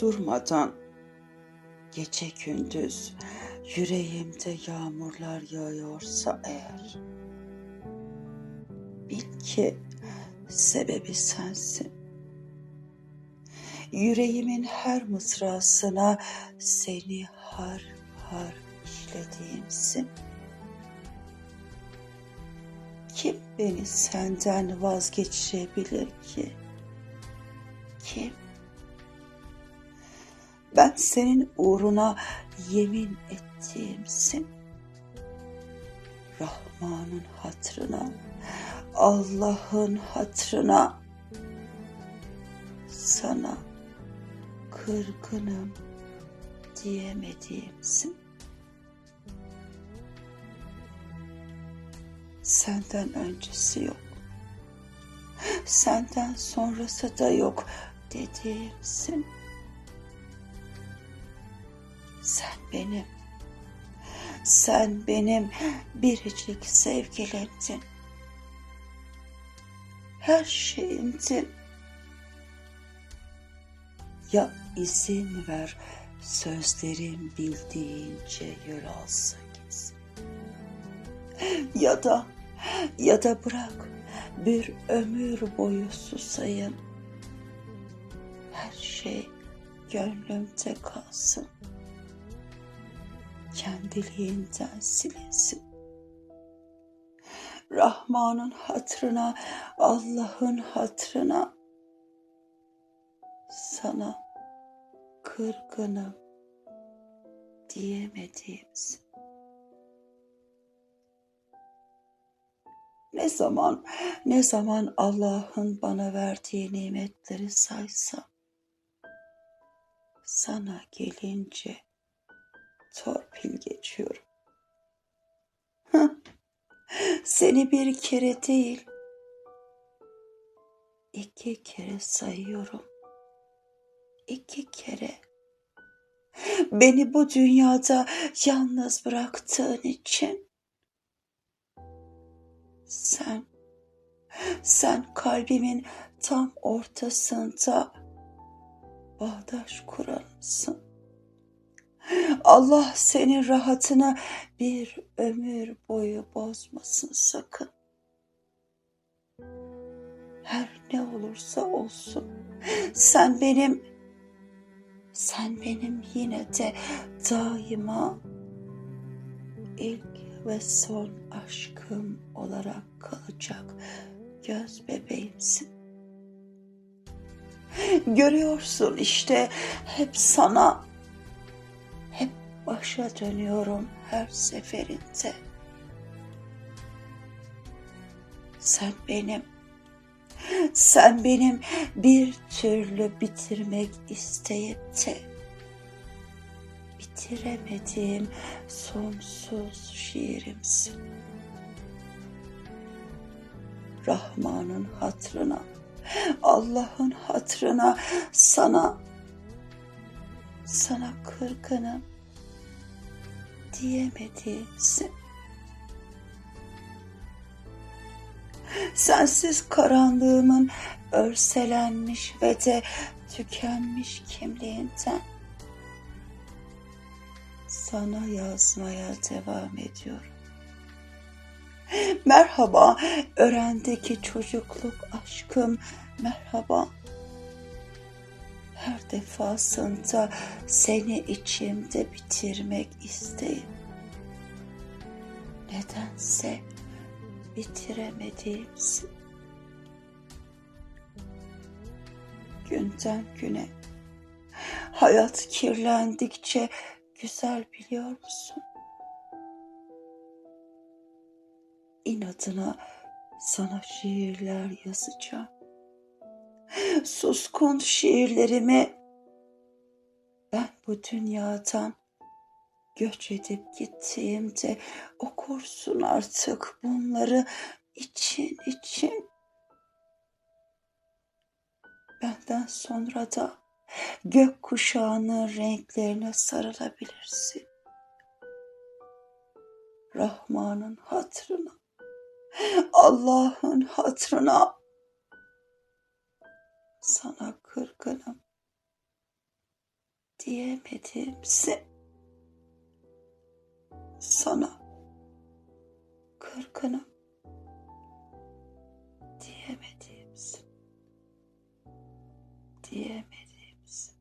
durmadan gece gündüz yüreğimde yağmurlar yağıyorsa eğer bil ki sebebi sensin. Yüreğimin her mısrasına seni har har işlediğimsin. Kim beni senden vazgeçirebilir ki? Kim? Ben senin uğruna yemin ettiğimsin. Rahman'ın hatrına, Allah'ın hatrına sana kırgınım diyemediğimsin. Senden öncesi yok. Senden sonrası da yok dediğimsin. Sen benim, sen benim biricik sevgilimdin. Her şeyimdin. Ya izin ver sözlerim bildiğince yol alsın gitsin. Ya da ya da bırak bir ömür boyu susayım. Her şey gönlümde kalsın. Kendiliğinden silinsin. Rahman'ın hatrına, Allah'ın hatrına sana kırgınım diyemediğimiz. Ne zaman, ne zaman Allah'ın bana verdiği nimetleri saysam, sana gelince torpil geçiyorum. Seni bir kere değil, iki kere sayıyorum. İki kere. Beni bu dünyada yalnız bıraktığın için sen, sen kalbimin tam ortasında bağdaş kuranısın. Allah senin rahatını bir ömür boyu bozmasın sakın. Her ne olursa olsun sen benim sen benim yine de daima ilk ve son aşkım olarak kalacak göz bebeğimsin. Görüyorsun işte hep sana, başa dönüyorum her seferinde. Sen benim, sen benim bir türlü bitirmek isteyip de bitiremediğim sonsuz şiirimsin. Rahman'ın hatrına, Allah'ın hatrına sana, sana kırgınım diyemediğimsin. Sensiz karanlığımın örselenmiş ve de tükenmiş kimliğinden sana yazmaya devam ediyorum. Merhaba örendeki çocukluk aşkım merhaba. Her defasında seni içimde bitirmek isteğim. Nedense bitiremediğimsin. Günden güne hayat kirlendikçe güzel biliyor musun? İnadına sana şiirler yazacağım. Suskun şiirlerimi ben bu dünyadan göç edip gittiğimde okursun artık bunları için için. Benden sonra da gök kuşağının renklerine sarılabilirsin. Rahman'ın hatrına, Allah'ın hatrına sana kırgınım diyemedimse sana kırgınım diyemedimsin diyemedimsin